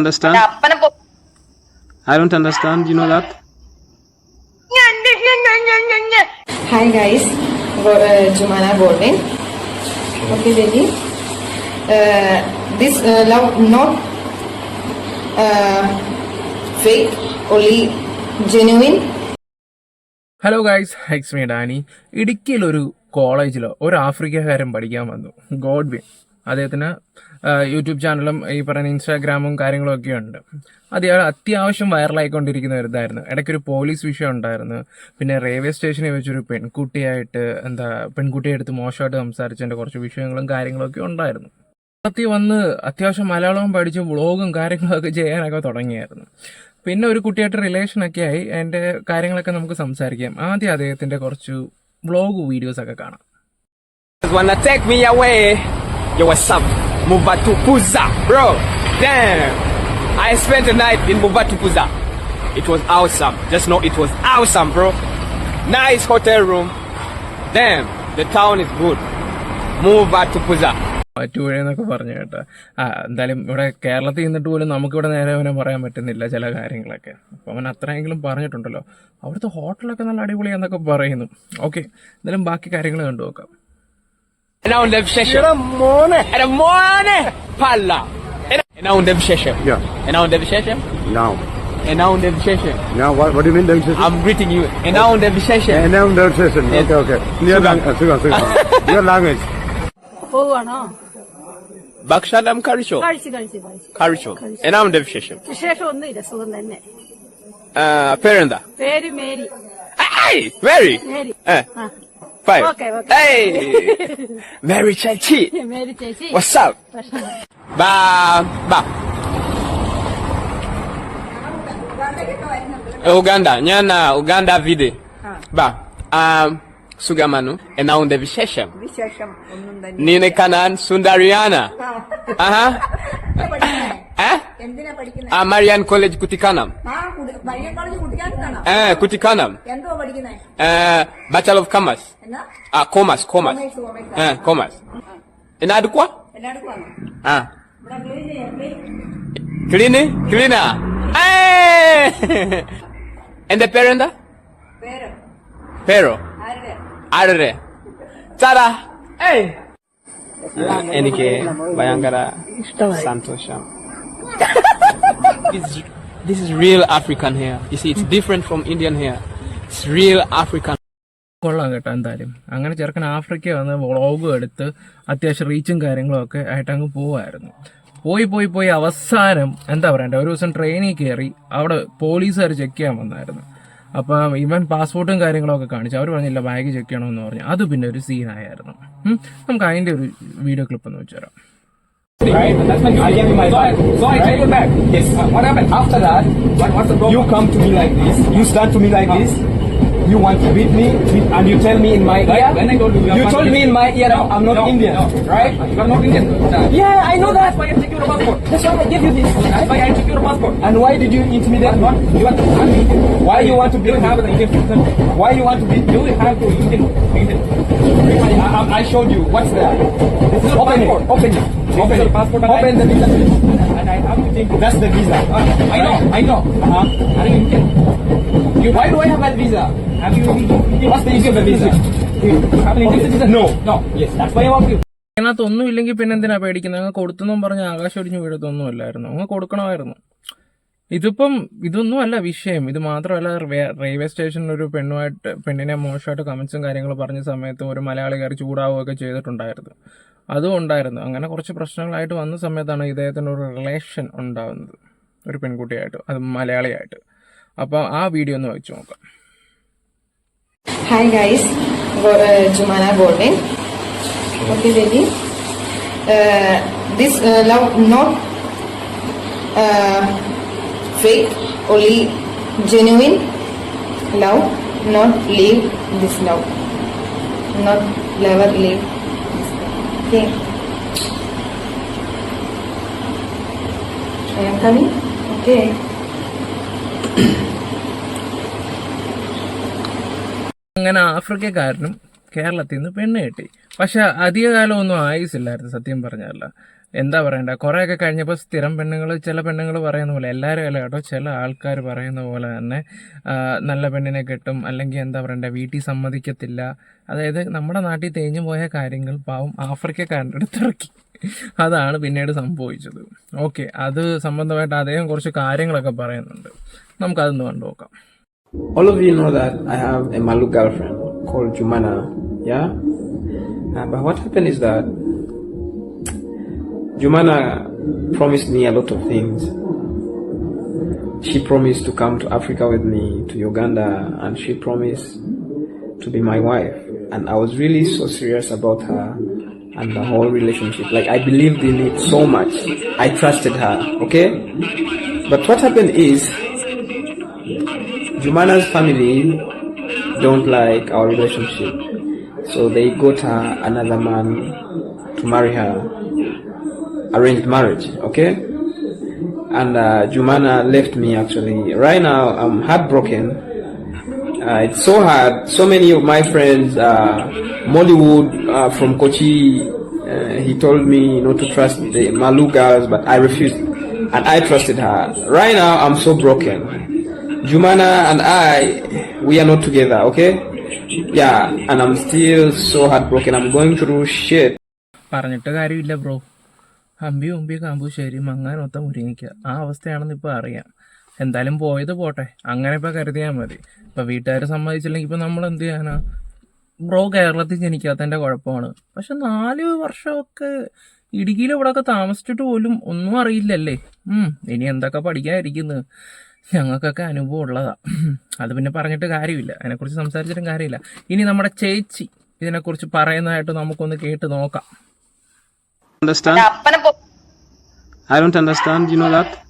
understand? I don't understand. You know that? Hi guys, Go- uh, Jumana Golden. Okay, baby. Uh, this uh, love not uh, fake, only genuine. Hello guys HECS me Dani ഇടുക്കിയിലൊരു കോളേജിലോ ഒരു ആഫ്രിക്കക്കാരൻ പഠിക്കാൻ വന്നു Godwin അദ്ദേഹത്തിന് YouTube ചാനലും ഈ പറയുന്ന ഇൻസ്റ്റാഗ്രാമും കാര്യങ്ങളും ഒക്കെ ഉണ്ട്. അത് അത്യാവശ്യം വൈറലായിക്കൊണ്ടിരിക്കുന്ന ഒരു ഇതായിരുന്നു. ഇടയ്ക്കൊരു പോലീസ് വിഷയം ഉണ്ടായിരുന്നു. പിന്നെ റെയിൽവേ സ്റ്റേഷനിൽ വെച്ചൊരു പെൺകുട്ടിയായിട്ട് എന്താ പെൺകുട്ടിയെ എടുത്ത് മോശമായിട്ട് സംസാരിച്ചതിന്റെ കുറച്ച് വിഷയങ്ങളും കാര്യങ്ങളും ഒക്കെ ഉണ്ടായിരുന്നു. അത്തി വന്ന് അത്യാവശ്യം മലയാളവും പഠിച്ച് വ്ളോഗും കാര്യങ്ങളൊക്കെ ചെയ്യാനൊക്കെ തുടങ്ങിയായിരുന്നു. പിന്നെ ഒരു കുട്ടിയായിട്ട് റിലേഷനൊക്കെ ആയി. അതിന്റെ കാര്യങ്ങളൊക്കെ നമുക്ക് സംസാരിക്കാം. ആദ്യം അദ്ദേഹത്തിന്റെ കുറച്ച് വ്ളോഗ് വീഡിയോസ് ഒക്കെ കാണാം. Yo, what's up? Mubatu Puza, bro. Damn. I spent the night in Mubatu Puza. It was awesome. Just know it was awesome, bro. Nice hotel room. Damn, the town is good. Mubatu Puza. പറ്റുവഴി എന്നൊക്കെ പറഞ്ഞു കേട്ടോ ആ എന്തായാലും ഇവിടെ കേരളത്തിൽ നിന്നിട്ട് പോലും നമുക്കിവിടെ നേരെ അവനെ പറയാൻ പറ്റുന്നില്ല ചില കാര്യങ്ങളൊക്കെ അപ്പോൾ അവൻ അത്രയെങ്കിലും പറഞ്ഞിട്ടുണ്ടല്ലോ അവിടുത്തെ ഹോട്ടലൊക്കെ നല്ല അടിപൊളിയാന്നൊക്കെ പറയുന്നു ഓക്കെ എന്തായാലും ബാക്കി കാര്യങ്ങൾ കണ്ടു നോക്കാം And now on the session. And the morning. Pala. And now on the session. Yeah. And now on the session. Now. And now on the session. Now, what, what do you mean them session? I'm greeting you. And now on the session. And now them session. Okay, okay. Your language. Suga, suga. Your language. പോവാണോ Bakshadam Karisho. കഴിച്ചു കഴിച്ചു കഴിച്ചു Karisho. And now on the session. വിശേഷം ഒന്നുമില്ല സുഖം തന്നെ Uh, Perenda. പേര് Mary Hey, Mary. Mary Eh, ആ Five. Okay, okay. Hey. Mary Chai Chachi. Mary Chai Chi. What's up? Ba ba. Eh, Uganda, nyana Uganda vide. Ah. Ba. Um Sugamanu enaunde vishesham. Vishesham onunda. Nine kanan sundariana. Uh-huh. Aha. Eh? Ah, Marian College Kutikanam. Eh, Kutikanam. Eh, Bachelor of Commerce. Ah, Commerce, Commerce. Eh, Commerce. Inadukwa? Ah. Clean? Cleaner. Hey! And the parent? Pero. ആരുടെ ചാടാ ഏയ് എനിക്ക് ഭയങ്കര സന്തോഷം This- is, This is real African hair. You see, it's different from Indian hair. It's real African. കൊള്ളാം കേട്ടോ എന്തായാലും അങ്ങനെ ചെറുക്കൻ ആഫ്രിക്ക വന്ന് വ്ളോഗും എടുത്ത് അത്യാവശ്യം റീച്ചും കാര്യങ്ങളും ഒക്കെ ആയിട്ട് അങ്ങ് പോവായിരുന്നു പോയി പോയി പോയി അവസാനം എന്താ പറയണ്ടേ ഒരു ദിവസം ട്രെയിനിൽ കയറി അവിടെ പോലീസുകാർ ചെക്ക് ചെയ്യാൻ വന്നായിരുന്നു അപ്പം ഇവൻ പാസ്പോർട്ടും കാര്യങ്ങളൊക്കെ കാണിച്ചു അവർ പറഞ്ഞില്ല ബാഗ് ചെക്ക് ചെയ്യണമെന്ന് പറഞ്ഞു അത് പിന്നെ ഒരു സീനായിരുന്നു. നമുക്ക് അതിന്റെ ഒരു വീഡിയോ ക്ലിപ്പ് ഒന്ന് വെച്ചുതരാം Right? That's when I gave you my bag. So I take it back. Yes. What happened after that? What, what's the problem? You come to me like this. You stand to me like this. You want to beat me, and you tell me in my ear. When I told you, you told me in my ear, no, I'm not Indian, right? You are not Indian. Yeah, I know that. That's why I took your passport. That's why I gave you this. That's why I took your passport. And why did you intimidate me? You want to Indian. Why you want to beat me? have the Indian. Why you want to beat? You have to Indian. Indian. I, I, I showed you. What's there? This is open passport. it. Open it. Open it. Passport. Open the visa. I take. That's the visa. Uh, I know. I know. Uh-huh. Are you Indian? You, why do I have that visa? Have you? What's the issue of the visa? You have an Indian citizen? No. No. Yes. That's why I want you. അതിനകത്തൊന്നും ഇല്ലെങ്കിൽ പിന്നെന്തിനാ പേടിക്കുന്നത് അങ്ങ് കൊടുത്തെന്നും പറഞ്ഞ് ആകാശം ഒടിഞ്ഞു വീഴത്തൊന്നും ഇല്ലായിരുന്നു അങ്ങ് കൊടുക്കണമായിരുന്നു ഇതിപ്പം ഇതൊന്നും അല്ല വിഷയം. ഇത് മാത്രമല്ല റെയിൽവേ സ്റ്റേഷനിൽ ഒരു പെണ്ണുമായിട്ട് പെണ്ണിനെ മോശമായിട്ട് കമൻസും കാര്യങ്ങളും പറഞ്ഞ സമയത്ത് ഒരു മലയാളി കയറി ചൂടാവുകയൊക്കെ ചെയ്തിട്ടുണ്ടായിരുന്നു. അതും ഉണ്ടായിരുന്നു. അങ്ങനെ കുറച്ച് പ്രശ്നങ്ങളായിട്ട് വന്ന സമയത്താണ് ഇദ്ദേഹത്തിന്റെ ഒരു റിലേഷൻ ഉണ്ടാകുന്നത് ഒരു പെൺകുട്ടിയായിട്ട് അത് മലയാളിയായിട്ട്. അപ്പോൾ ആ വീഡിയോ ഒന്ന് വെച്ച് നോക്കാം. Hi guys Jumana uh, okay Golden. This love Uh, uh, uh, fake, only genuine love. Not leave this love. Not never leave this love. Okay. I am coming. Okay. അങ്ങനെ ആഫ്രിക്കക്കാരനും കേരളത്തിൽ നിന്ന് പെണ്ണ് കിട്ടി പക്ഷെ അധികകാലം ഒന്നും ആയുസില്ലായിരുന്നു സത്യം പറഞ്ഞല്ല എന്താ പറയണ്ട? കുറേയൊക്കെ കഴിഞ്ഞപ്പോൾ സ്ഥിരം പെണ്ണുങ്ങൾ ചില പെണ്ണുങ്ങൾ പറയുന്ന പോലെ എല്ലാവരും അല്ല കേട്ടോ ചില ആൾക്കാർ പറയുന്ന പോലെ തന്നെ നല്ല പെണ്ണിനെ കിട്ടും അല്ലെങ്കിൽ എന്താ പറയണ്ട വീട്ടിൽ സമ്മതിക്കത്തില്ല. അതായത് നമ്മുടെ നാട്ടിൽ തേഞ്ഞു പോയ കാര്യങ്ങൾ പാവം ആഫ്രിക്കക്കാരന്റെ അടുത്ത് ഇറക്കി. അതാണ് പിന്നീട് സംഭവിച്ചത്. ഓക്കെ അത് സംബന്ധമായിട്ട് അദ്ദേഹം കുറച്ച് കാര്യങ്ങളൊക്കെ പറയുന്നുണ്ട്. നമുക്കതൊന്ന് കണ്ടു നോക്കാം. All of you know that I have a Malu girlfriend called Jumana, yeah? Uh, but what happened is that Jumana promised me a lot of things. She promised to come to Africa with me, to Uganda, and she promised to be my wife. And I was really so serious about her and the whole relationship. Like, I believed in it so much. I trusted her, okay? But what happened is, Jumana's family don't like our relationship. So they got her another man to marry her Arranged marriage, okay? And uh, Jumana left me actually. Right now, I'm heartbroken. Uh, it's so hard. So many of my friends, uh, Mollywood uh, from Kochi, uh, he told me not to trust the Malu girls, but I refused. And I trusted her. Right now, I'm so broken. Jumana and I, we are not together, okay? Yeah, and I'm still so heartbroken. I'm going through shit. പറഞ്ഞിട്ട് കാര്യമില്ല bro Ambi ഉമ്പി കാമ്പു ശരി മങ്ങാനൊത്ത മുരിങ്ങിക്ക ആ അവസ്ഥയാണെന്ന് ഇപ്പോൾ അറിയാം. എന്തായാലും പോയത് പോട്ടെ. അങ്ങനെ ഇപ്പോൾ കരുതിയാൽ മതി. ഇപ്പം വീട്ടുകാർ സമ്മതിച്ചില്ലെങ്കിൽ ഇപ്പം നമ്മൾ എന്ത് ചെയ്യാനാ? ബ്രോ കേരളത്തിൽ ജനിക്കാത്തതിന്റെ കുഴപ്പമാണ്. പക്ഷെ നാല് വർഷമൊക്കെ ഇടുക്കിയിൽ ഇവിടെയൊക്കെ താമസിച്ചിട്ട് പോലും ഒന്നും അറിയില്ലല്ലേ? ഇനി എന്തൊക്കെ പഠിക്കാതിരിക്കുന്നു? ഞങ്ങൾക്കൊക്കെ അനുഭവം ഉള്ളതാ. അത് പിന്നെ പറഞ്ഞിട്ട് കാര്യമില്ല. അതിനെക്കുറിച്ച് സംസാരിച്ചിട്ടും കാര്യമില്ല. ഇനി നമ്മുടെ ചേച്ചി ഇതിനെക്കുറിച്ച് പറയുന്നതായിട്ട് നമുക്കൊന്ന് കേട്ട് നോക്കാം. Understand? I don't understand. You know that?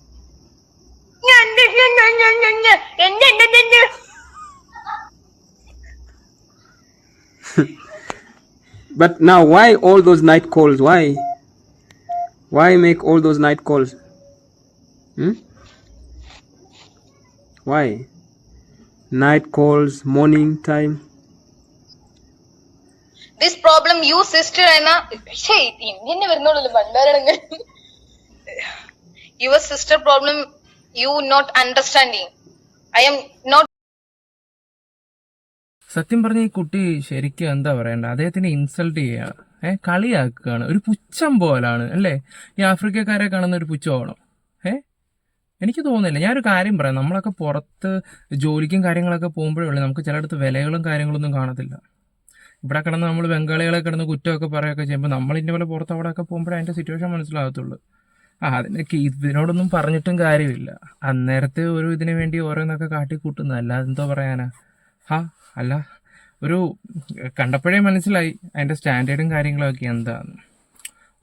But now, why all those night calls? Why? Why make all those night calls? Hmm? Why? Night calls, morning time. This problem you sister എന്ന പക്ഷേ ഇന്ത്യന്നെ വരുന്നുള്ളൂ പണ്ടാരടങ്ങ് your sister problem you not understanding I'm not സത്യം പറഞ്ഞ ഈ കുട്ടി ശരിക്കും എന്താ പറയണ്ട? അദ്ദേഹത്തിനെ ഇൻസൾട്ട് ചെയ്യുക ഏ കളിയാക്കുകയാണ്. ഒരു പുച്ഛം പോലാണ് അല്ലേ? ഈ ആഫ്രിക്കക്കാരെ കാണുന്ന ഒരു പുച്ഛമാണോ? ഏ? എനിക്ക് തോന്നുന്നില്ല. ഞാനൊരു കാര്യം പറയാം. നമ്മളൊക്കെ പുറത്ത് ജോലിക്കും കാര്യങ്ങളൊക്കെ പോകുമ്പോഴേ ഉള്ളൂ. നമുക്ക് ചിലയിടത്ത് വിലകളും കാര്യങ്ങളൊന്നും കാണത്തില്ല. ഇവിടെ കിടന്ന് നമ്മൾ ബംഗാളികളെ കിടന്ന് കുറ്റമൊക്കെ പറയുകയൊക്കെ ചെയ്യുമ്പോൾ നമ്മൾ ഇന്ന പോലെ പുറത്ത് അവിടെയൊക്കെ പോകുമ്പോഴേ അതിന്റെ സിറ്റുവേഷൻ മനസ്സിലാകത്തുള്ളൂ. ആ അതിനൊക്കെ ഇതിനോടൊന്നും പറഞ്ഞിട്ടും കാര്യമില്ല. അന്നേരത്തെ ഒരു ഇതിനു വേണ്ടി ഓരോന്നൊക്കെ കാട്ടിക്കൂട്ടുന്നത്. അല്ലാതെ എന്തോ പറയാനാ? ഹാ അല്ല ഒരു കണ്ടപ്പോഴേ മനസ്സിലായി അതിന്റെ സ്റ്റാൻഡേർഡും കാര്യങ്ങളൊക്കെ എന്താണ്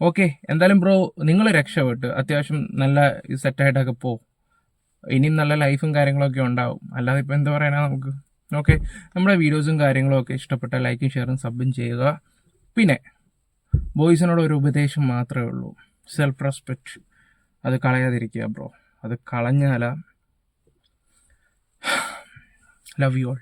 ഓക്കെ എന്തായാലും ബ്രോ നിങ്ങൾ രക്ഷപ്പെട്ട്. അത്യാവശ്യം നല്ല സെറ്റായിട്ടൊക്കെ പോ ഇനിയും നല്ല ലൈഫും കാര്യങ്ങളൊക്കെ ഉണ്ടാവും. അല്ലാതെ ഇപ്പോൾ എന്താ പറയാനാ നമുക്ക്? ഓക്കെ? നമ്മുടെ വീഡിയോസും കാര്യങ്ങളും ഒക്കെ ഇഷ്ടപ്പെട്ട ലൈക്കും ഷെയറും സബും ചെയ്യുക. പിന്നെ ബോയ്സിനോട് ഒരു ഉപദേശം മാത്രമേ ഉള്ളൂ. സെൽഫ് റെസ്പെക്റ്റ് അത് കളയാതിരിക്കുക ബ്രോ. അത് കളഞ്ഞാല. Love you all